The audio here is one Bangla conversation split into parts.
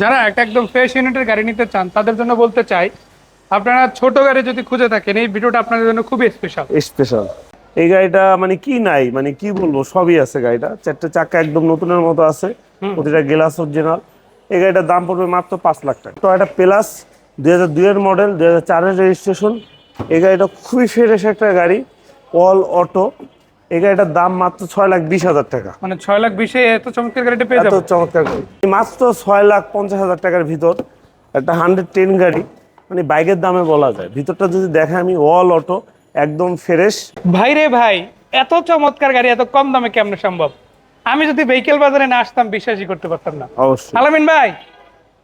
যারা একটা একদম ফ্রেশ ইউনিটের গাড়ি নিতে চান তাদের জন্য বলতে চাই আপনারা ছোট গাড়ি যদি খুঁজে থাকেন এই ভিডিওটা আপনাদের জন্য খুবই স্পেশাল স্পেশাল এই গাড়িটা মানে কি নাই? মানে কি বলব? সবই আছে গাড়িটা। চারটে চাকা একদম নতুনের মতো আছে। প্রতিটা গ্লাস অরিজিনাল এই গাড়িটার দাম পড়বে মাত্র পাঁচ লাখ টাকা। তো এটা প্লাস দুই হাজার দুইয়ের মডেল দুই হাজার চারের রেজিস্ট্রেশন এই গাড়িটা খুবই ফ্রেশ একটা গাড়ি। অল অটো এই গাড়িটার দাম মাত্র ছয় লাখ বিশ হাজার টাকা। মানে ছয় লাখ বিশে এত চমৎকার গাড়িটা পেয়ে এত চমৎকার গাড়ি। মাত্র ছয় লাখ পঞ্চাশ হাজার টাকার ভিতর একটা হান্ড্রেড টেন গাড়ি মানে বাইকের দামে বলা যায়। ভিতরটা যদি দেখে আমি অল অটো একদম ফ্রেশ ভাই রে ভাই এত চমৎকার গাড়ি এত কম দামে কেমন সম্ভব? আমি যদি ভেহিকেল বাজারে না আসতাম বিশ্বাসই করতে পারতাম না। অবশ্যই। আলামিন ভাই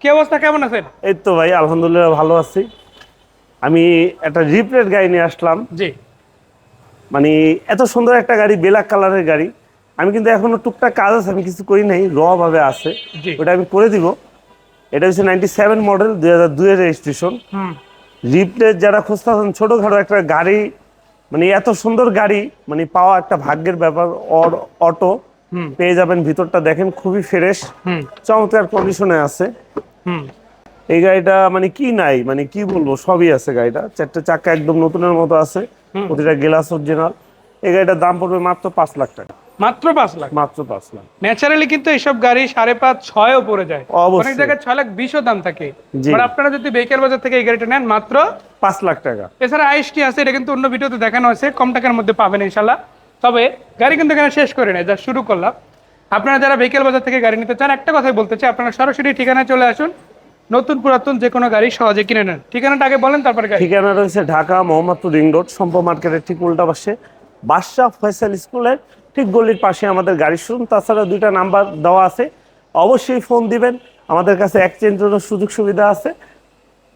কি অবস্থা কেমন আছেন? এই তো ভাই আলহামদুলিল্লাহ ভালো আছি। আমি একটা রিপ্লেট গাড়ি নিয়ে আসলাম। জি। মানে এত সুন্দর একটা গাড়ি ব্ল্যাক কালারের গাড়ি। আমি কিন্তু এখনও টুকটাক কাজ আছে আমি কিছু করি নাই র ভাবে আছে। ওটা আমি করে দিব। এটা হচ্ছে নাইনটি সেভেন মডেল দুই হাজার দুইয়ের রেজিস্ট্রেশন হুম। রিপ্লেট যারা খুঁজতেছেন ছোটোখাটো একটা গাড়ি মানে এত সুন্দর গাড়ি মানে পাওয়া একটা ভাগ্যের ব্যাপার অর- অটো। পেয়ে যাবেন ভিতরটা দেখেন খুবই ফ্রেশ চমৎকার কন্ডিশনে আছে। হুম। এই গাড়িটা মানে কি নাই মানে কি বলব সবই আছে গাড়িটা। চারটে চাকা একদম নতুনের মতো আছে। প্রতিটা গ্লাস অরিজিনাল এই গাড়িটার দাম পড়বে মাত্র পাঁচ লাখ টাকা। মাত্র পাঁচ লাখ? মাত্র পাঁচ লাখ। ন্যাচারালি কিন্তু এইসব গাড়ি সাড়ে পাঁচ ছয়ও পড়ে যায়। অনেক জায়গায় ছয় লাখ বিশও দাম থাকে। জি। আপনারা যদি ভেহিকেল বাজার থেকে এই গাড়িটা নেন মাত্র পাঁচ লাখ টাকা। এছাড়া আইসটি আছে এটা কিন্তু অন্য ভিডিওতে দেখানো হয়েছে কম টাকার মধ্যে পাবেন ইনশাল্লাহ তবে গাড়ি কিন্তু এখানে শেষ করে নেয় যা শুরু করলাম। আপনারা যারা ভেহিকেল বাজার থেকে গাড়ি নিতে চান একটা কথাই বলতে চাই আপনারা সরাসরি ঠিকানায় চলে আসুন। নতুন পুরাতন যে কোনো গাড়ি সহজে কিনে নেন। ঠিকানাটা আগে বলেন তারপরে ঠিকানা রয়েছে ঢাকা মোহাম্মদপুর রিং রোড সম্প মার্কেটের ঠিক উল্টা পাশে। বাদশাহ ফয়সাল স্কুলের ঠিক গলির পাশে আমাদের গাড়ি শুনুন তাছাড়া দুইটা নাম্বার দেওয়া আছে। অবশ্যই ফোন দিবেন। আমাদের কাছে এক্সচেঞ্জের সুযোগ সুবিধা আছে।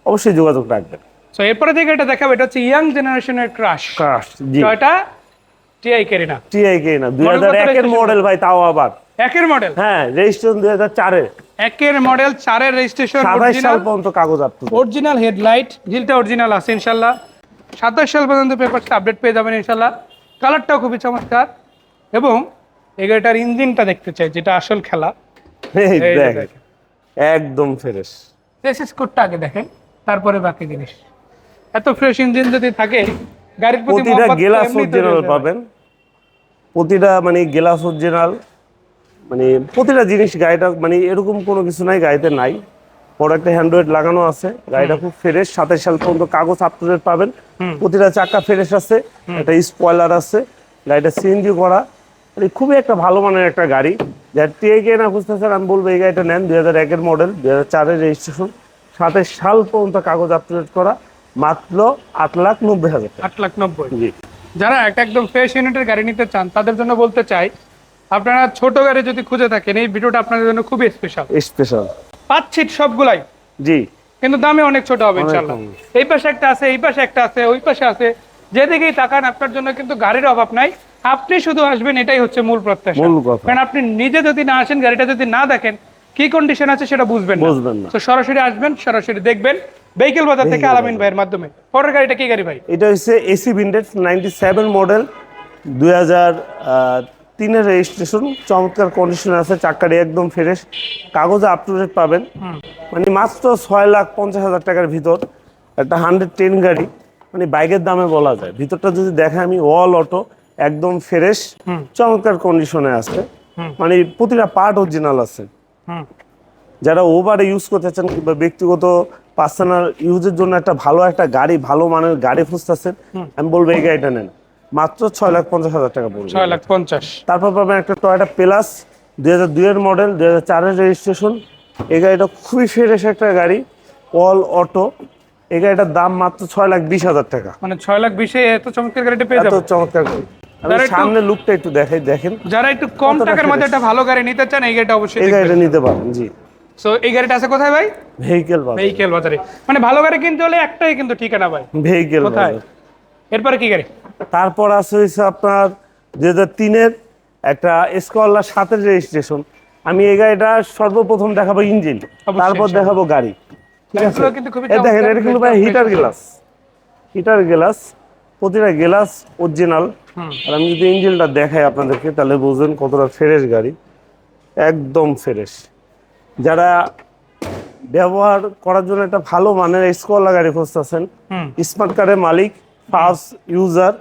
অবশ্যই যোগাযোগ রাখবেন। তো এরপরে যে গাড়িটা দেখাবো এটা হচ্ছে ইয়াং জেনারেশনের ক্রাশ কাশ জি। এটা টিআই কেরিনা টিআই কে না দুই Model হাজার একের মডেল ভাই তাও আবার। একের মডেল হ্যাঁ রেজিস্ট্রেশন দুই হাজার চারের। একের মডেল চারের রেজিস্ট্রেশন সাল পর্যন্ত কাগজ আপনি অরিজিনাল হেডলাইট ঝিলটা অরিজিনাল আছে ইনশাল্লাহ সাতাশ সাল পর্যন্ত পেপারটা আপডেট পেয়ে যাবেন ইনশাল্লাহ কালারটাও খুবই চমৎকার এবং এই গাড়িটার ইঞ্জিনটা দেখতে চাই যেটা আসল খেলা। একদম ফ্রেশ রেসিস কোডটা আগে দেখেন তারপরে বাকি জিনিস। এত ফ্রেশ ইঞ্জিন যদি থাকে গাড়ির প্রতি প্রতিটা গেলাস অরিজিনাল পাবেন। প্রতিটা মানে গেলাস অরিজিনাল মানে প্রতিটা জিনিস গাড়িটা মানে এরকম কোনো কিছু নাই গাড়িতে নাই। বড় একটা হ্যান্ডওয়েট লাগানো আছে গাড়িটা খুব ফ্রেশ সাতাশ সাল পর্যন্ত কাগজ আপ টু ডেট পাবেন। প্রতিটা চাকা ফ্রেশ আছে একটা স্পয়লার আছে গাড়িটা সিএনজি করা। মানে খুবই একটা ভালো মানের একটা গাড়ি। যার টিআইকে না খুঁজতেছেন আমি বলব এই গাড়িটা নেন দুই হাজার একের মডেল দুই হাজার চারের রেজিস্ট্রেশন সাতাশ সাল পর্যন্ত কাগজ আপ টু ডেট করা মাত্র আট লাখ নব্বই হাজার আট লাখ নব্বই। জি। যারা একটা একদম ফ্রেশ ইউনিটের গাড়ি নিতে চান তাদের জন্য বলতে চাই আপনারা ছোট গাড়ি যদি খুঁজে থাকেন এই ভিডিওটা আপনাদের জন্য খুবই স্পেশাল স্পেশাল পাঁচ সিট সবগুলাই। জি। কিন্তু দামে অনেক ছোট হবে কম। এই পাশে একটা আছে এই পাশে একটা আছে ওই পাশে আছে। যেদিকেই তাকান আপনার জন্য কিন্তু গাড়ির অভাব নাই। আপনি শুধু আসবেন এটাই হচ্ছে মূল প্রত্যাশা। কারণ আপনি নিজে যদি না আসেন গাড়িটা যদি না দেখেন কি কন্ডিশন আছে সেটা বুঝবেন না। বুঝবেন না। তো সরাসরি আসবেন সরাসরি দেখবেন ভেহিকেল বাজার থেকে আলামিন ভাইয়ের মাধ্যমে। পরের গাড়িটা কি গাড়ি ভাই? এটা হচ্ছে AC vintage ninety seven model দুই হাজার তিনের রেজিস্ট্রেশন চমৎকার কন্ডিশন আছে চাক্কাটি একদম ফ্রেশ কাগজে আপ টু ডেট পাবেন মানে মাত্র ছয় লাখ পঞ্চাশ হাজার টাকার ভিতর একটা হান্ড্রেড টেন গাড়ি মানে বাইকের দামে বলা যায়। ভিতরটা যদি দেখে আমি অল অটো একদম ফ্রেশ চমৎকার কন্ডিশনে আছে। মানে প্রতিটা পার্ট অরিজিনাল আছে। যারা ওভারে ইউজ করতে চান কিংবা ব্যক্তিগত পার্সোনাল ইউজের জন্য একটা ভালো একটা গাড়ি ভালো মানের গাড়ি খুঁজতেছেন আমি বলব এই গাড়িটা নেন। মাত্র ছয় লাখ পঞ্চাশ হাজার টাকা পড়বে। ছয় লাখ পঞ্চাশ। তারপর পাবেন একটা টয়টা প্লাস দুই হাজার দুইয়ের মডেল দুই হাজার চারের রেজিস্ট্রেশন এই গাড়িটা খুবই ফ্রেশ একটা গাড়ি অল অটো এই গাড়িটার দাম মাত্র ছয় লাখ বিশ হাজার টাকা। মানে ছয় লাখ বিশে এত চমৎকার গাড়িটা পেয়ে এত যাব। চমৎকার গাড়ি। সামনে লুকটা একটু দেখাই দেখেন। যারা একটু কম টাকার মধ্যে একটা ভালো গাড়ি নিতে চান এই গাড়িটা অবশ্যই এই গাড়িটা নিতে পারেন জি। সো এই গাড়িটা আছে কোথায় ভাই? ভেহিকেল বাজার। ভেহিকেল বাজারে। মানে ভালো গাড়ি কিনতে হলে একটাই কিন্তু ঠিকানা ভাই। ভেহিকেল কোথায়? এরপরে কি গাড়ি? তারপর আছে হচ্ছে আপনার দুই হাজার তিনের একটা স্কলার সাতের রেজিস্ট্রেশন আমি এই গাড়িটা সর্বপ্রথম দেখাবো ইঞ্জিন তারপর। দেখাবো গাড়ি ঠিক আছে? দেখেন এটা কিন্তু ভাই হিটার গ্লাস হিটার গ্লাস প্রতিটা গ্লাস অরিজিনাল আর আমি যদি ইঞ্জিনটা দেখাই আপনাদেরকে তাহলে বুঝবেন কতটা ফ্রেশ গাড়ি। একদম ফ্রেশ যারা ব্যবহার করার জন্য একটা ভালো মানের স্কোয়ালা গাড়ি খুঁজতেছেন স্মার্ট কার্ডের মালিক ফার্স্ট ইউজার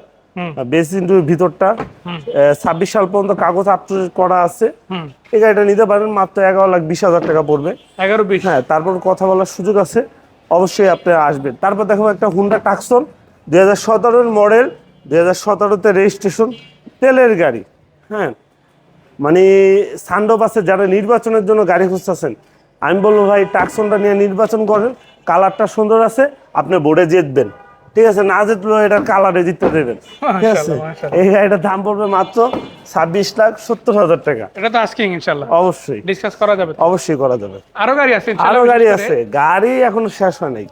বেস ইন্টুর ভিতরটা ছাব্বিশ সাল পর্যন্ত কাগজ আপ করা আছে। এই গাড়িটা নিতে পারেন মাত্র এগারো লাখ বিশ হাজার টাকা পড়বে। এগারো বিশ। হ্যাঁ তারপর কথা বলার সুযোগ আছে অবশ্যই আপনি আসবেন। তারপর দেখো একটা হুন্ডা টাকসন দুই হাজার সতেরোর মডেল দুই হাজার সতেরোতে রেজিস্ট্রেশন তেলের গাড়ি। হ্যাঁ মানে সান্ডোবাসে যারা নির্বাচনের জন্য গাড়ি খুঁজতেছেন। আমি বলব ভাই টাকসনটা নিয়ে নির্বাচন করেন কালারটা সুন্দর আছে আপনি বোর্ডে জিতবেন। ঠিক আছে না জিতলেও এটার কালারে জিততে দেবেন। ঠিক আছে। এই গাড়িটার দাম পড়বে মাত্র ছাব্বিশ লাখ সত্তর হাজার টাকা। এটা তো আজকে ইনশাল্লাহ অবশ্যই। ডিসকাস করা যাবে অবশ্যই করা যাবে। আরও গাড়ি আছে আরও গাড়ি আছে। গাড়ি এখনও শেষ হয় নাই।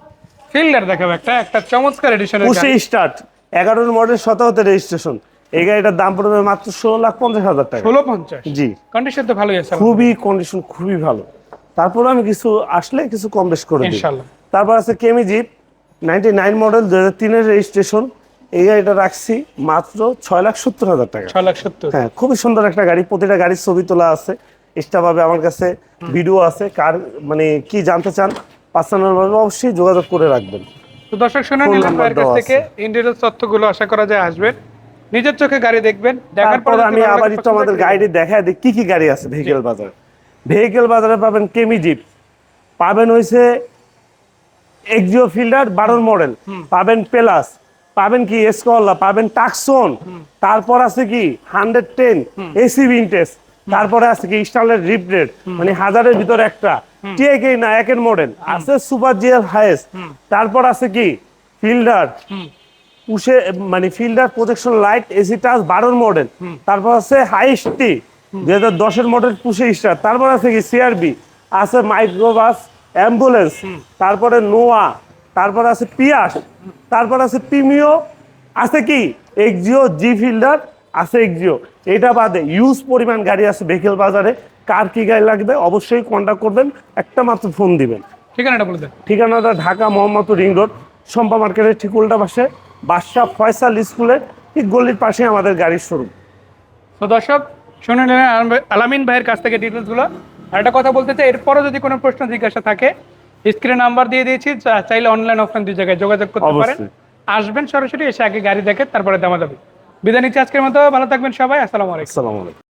ফিল্ডার দেখাবো একটা একটা চমৎকার পুষে স্টার্ট এগারোর মডেল সতেরোতে রেজিস্ট্রেশন এই গাড়িটার দাম পড়বে মাত্র ষোলো লাখ পঞ্চাশ হাজার টাকা। ষোলো পঞ্চাশ? জি। কন্ডিশন তো ভালোই আছে। খুবই কন্ডিশন খুবই ভালো। তারপর আমি কিছু আসলে কিছু কম বেশ করে দিই। তারপর আছে কেমি জিপ নাইনটি নাইন মডেল দু হাজার তিনের রেজিস্ট্রেশন। এই গাড়িটা রাখছি মাত্র ছয় লাখ সত্তর হাজার টাকা। ছয় লাখ সত্তর। হ্যাঁ খুবই সুন্দর একটা গাড়ি। প্রতিটা গাড়ির ছবি তোলা আছে। এক্সট্রাভাবে আমার কাছে ভিডিও আছে। কার মানে কি জানতে চান পার্সোনাল ভাবে অবশ্যই যোগাযোগ করে রাখবেন। তো দর্শক শুনে নিলাম ভাইয়ের কাছ থেকে। ইন্ডিভিজুয়াল তথ্যগুলো আশা করা যায় আসবেন। নিজের চোখে গাড়ি দেখবেন। দেখার পর আমি আবার একটু আমাদের গাড়ি দেখায় দিই কি কি গাড়ি আছে ভেহিকেল বাজারে। ভেহিকেল বাজারে পাবেন কেমি জিপ পাবেন হইছে এক্সিও ফিল্ডার বারোর মডেল পাবেন প্লাস পাবেন কি এসকলা পাবেন টাকসন তারপর আছে কি হান্ড্রেড টেন এসি ভিনটেজ তারপরে আছে কি স্টাইলের রিপডেড মানে হাজারের ভিতরে একটা। টিএকে না একের মডেল আছে সুপার জিএল হাইস তারপর আছে কি ফিল্ডার উষে মানে Fielder protection light AC touch বারোর মডেল তারপর আছে হাইস্টি দুই হাজার দশের মডেল পুষে স্টার তারপর আছে কি সিআরবি আছে মাইক্রোবাস অ্যাম্বুলেন্স তারপরে নোয়া তারপর আছে পিয়াস তারপর আছে প্রিমিও আছে কি? এক্সিও জি ফিল্ডার আছে এক্সিও। এটা বাদে ইউজ পরিমাণ গাড়ি আছে ভেহিকেল বাজারে। কার কি গাড়ি লাগবে অবশ্যই কন্ট্যাক্ট করবেন একটা মাত্র ফোন দিবেন। ঠিকানাটা বলে দেন। ঠিকানাটা ঢাকা মোহাম্মদপুর রিং রোড সম্পা মার্কেটের ঠিক উল্টা পাশে বাদশাহ ফয়সাল স্কুলের ঠিক গলির পাশে আমাদের গাড়ির শোরুম তো দর্শক শুনে নিলেন আলামিন ভাইয়ের কাছ থেকে ডিটেলসগুলো আর একটা কথা বলতে চাই এরপরও যদি কোনো প্রশ্ন জিজ্ঞাসা থাকে স্ক্রিনে নাম্বার দিয়ে দিয়েছি চাইলে অনলাইন অফলাইন দুই জায়গায় যোগাযোগ করতে পারেন। আসবেন সরাসরি এসে আগে গাড়ি দেখে তারপরে দামা যাবে বিদায় নিচ্ছি আজকের মতো ভালো থাকবেন সবাই আসসালামু আলাইকুম। আসসালামু আলাইকুম।